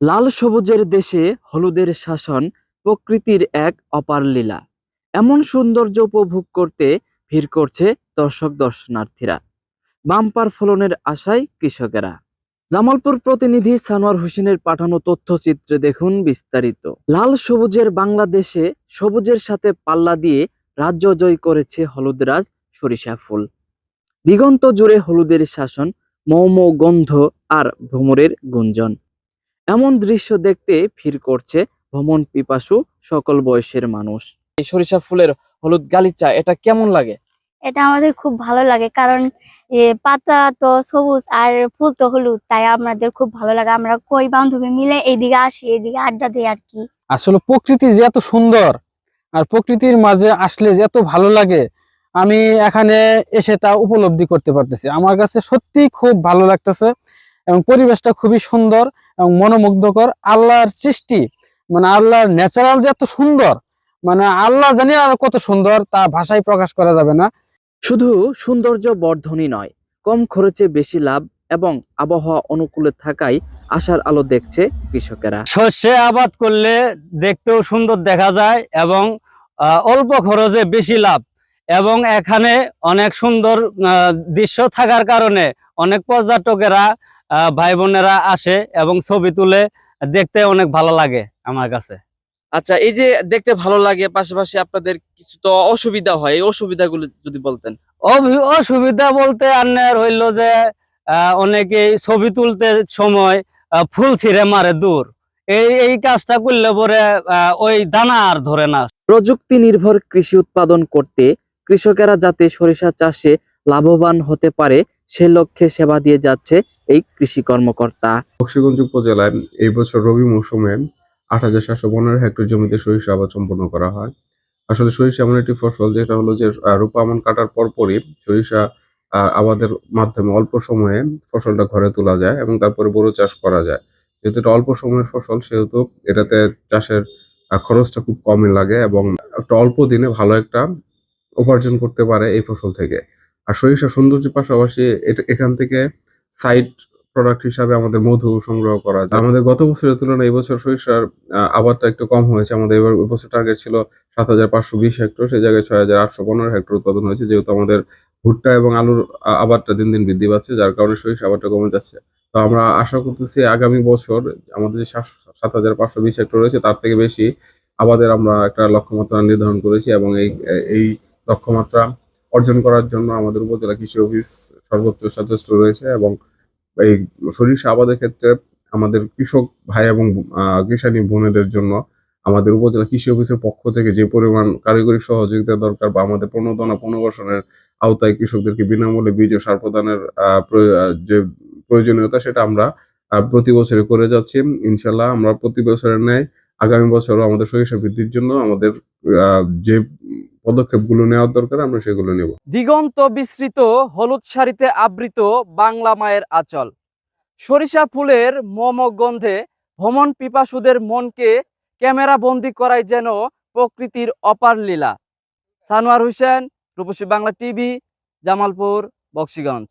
লাল সবুজের দেশে হলুদের শাসন প্রকৃতির এক অপার লীলা। এমন সৌন্দর্য উপভোগ করতে ভিড় করছে দর্শক দর্শনার্থীরা। বাম্পার ফলনের আশায় কৃষকেরা। জামালপুর প্রতিনিধি সানোয়ার হোসেনের পাঠানো তথ্যচিত্রে দেখুন বিস্তারিত। লাল সবুজের বাংলাদেশে সবুজের সাথে পাল্লা দিয়ে রাজ্য জয় করেছে হলুদরাজ সরিষা ফুল। দিগন্ত জুড়ে হলুদের শাসন, মৌম, গন্ধ আর ভ্রমরের গুঞ্জন। এমন দৃশ্য দেখতে ভিড় করছে ভ্রমণ পিপাসু সকল বয়সের মানুষ। এই সরিষা ফুলের হলুদ গালিচা এটা কেমন লাগে? এটা আমাদের খুব ভালো লাগে কারণ এ পাতা তো সবুজ আর ফুল তো হলুদ তাই আমাদের খুব ভালো লাগে। আমরা কই বান্ধবী মিলে এইদিকে আসি এইদিকে আড্ডা দিই আর কি। আসলে প্রকৃতি যে এত সুন্দর আর প্রকৃতির মাঝে আসলে যে এত ভালো লাগে আমি এখানে এসে তা উপলব্ধি করতে পারতেছি। আমার কাছে সত্যি খুব ভালো লাগতেছে। এবং পরিবেশটা খুবই সুন্দর এবং মনোমুগ্ধকর। আল্লাহর সৃষ্টি মানে আল্লাহর ন্যাচারাল যে এত সুন্দর মানে আল্লাহ জানি আর কত সুন্দর তা ভাষায় প্রকাশ করা যাবে না। শুধু সৌন্দর্য বর্ধনই নয় কম খরচে বেশি লাভ এবং আবহাওয়া অনুকূলে থাকায় আশার আলো দেখছে কৃষকেরা। শস্যে আবাদ করলে দেখতেও সুন্দর দেখা যায় এবং অল্প খরচে বেশি লাভ এবং এখানে অনেক সুন্দর আহ, দৃশ্য থাকার কারণে অনেক পর্যটকেরা ভাই বোনেরা আসে এবং ছবি তুলে দেখতে অনেক ভালো লাগে আমার কাছে। আচ্ছা এই যে দেখতে ভালো লাগে পাশাপাশি আপনাদের কিছু তো অসুবিধা হয় এই অসুবিধাগুলো যদি বলতেন। অভি- অসুবিধা বলতে আন্নার হইল যে আহ, অনেকেই ছবি তুলতে সময় আহ, ফুল ছিঁড়ে মারে দূর। এই এই কাজটা করলে পরে আহ, ওই দানা আর ধরে না। প্রযুক্তি নির্ভর কৃষি উৎপাদন করতে কৃষকেরা যাতে সরিষা চাষে লাভবান হতে পারে সে লক্ষ্যে সেবা দিয়ে যাচ্ছে এই কৃষি কর্মকর্তা বক্সিগঞ্জ উপজেলায় এই বছর রবি মৌসুমে আট হাজার সাতশো পনেরো হেক্টর জমিতে সরিষা আবাদ সম্পন্ন করা হয়। আসলে সরিষা এমন একটি ফসল যেটা হলো যে রূপা আমন কাটার পরপরই সরিষা আবাদের মাধ্যমে অল্প সময়ে ফসলটা ঘরে তোলা যায় এবং তারপরে বড় চাষ করা যায়। যেহেতু এটা অল্প সময়ের ফসল, সেহেতু এটাতে চাষের খরচটা খুব কমই লাগে এবং একটা অল্প দিনে ভালো একটা উপার্জন করতে পারে এই ফসল থেকে। আর সরিষা সৌন্দর্যের পাশাপাশি এখান থেকে সাইড প্রোডাক্ট হিসাবে আমাদের মধু সংগ্রহ করা যায়। আমাদের গত বছরের তুলনায় এবছর সরিষার আবাদটা একটু কম হয়েছে। আমাদের এবার এবছর টার্গেট ছিল সাত হাজার পাঁচশো বিশ হেক্টর সেই জায়গায় ছয় হাজার আটশো পনেরো হেক্টর উৎপাদন হয়েছে। যেহেতু আমাদের ভুট্টা এবং আলুর আবাদটা দিন দিন বৃদ্ধি পাচ্ছে, যার কারণে সরিষা আবাদটা কমে যাচ্ছে। তো আমরা আশা করতেছি আগামী বছর আমাদের যে সাত হাজার পাঁচশো বিশ হেক্টর রয়েছে, তার থেকে বেশি আবাদের আমরা একটা লক্ষ্যমাত্রা নির্ধারণ করেছি এবং এই এই লক্ষ্যমাত্রা অর্জন করার জন্য আমাদের উপজেলা কৃষি অফিস সর্বোচ্চ সচেষ্ট রয়েছে এবং এই সরিষা আবাদের ক্ষেত্রে আমাদের কৃষক ভাই এবং কৃষানি বোনেদের জন্য আমাদের উপজেলা কৃষি অফিসের পক্ষ থেকে যে পরিমাণ কারিগরি সহযোগিতা দরকার বা আমাদের প্রণোদনা পুনর্বাসনের আওতায় কৃষকদেরকে বিনামূল্যে বীজ ও সার প্রদানের যে প্রয়োজনীয়তা সেটা আমরা প্রতি বছরে করে যাচ্ছি। ইনশাল্লাহ আমরা প্রতি বছরের ন্যায় আগামী বছরও আমাদের সরিষা বৃদ্ধির জন্য আমাদের যে পদক্ষেপগুলো নেওয়ার দরকার, আমরা সেগুলো নেব। দিগন্ত বিস্তৃত হলুদ শাড়িতে আবৃত বাংলা মায়ের আচল। সরিষা ফুলের মম গন্ধে ভ্রমণ পিপাসুদের মনকে ক্যামেরা বন্দি করাই যেন প্রকৃতির অপার লীলা। সানোয়ার হোসেন, রূপসী বাংলা টিভি, জামালপুর, বক্সিগঞ্জ।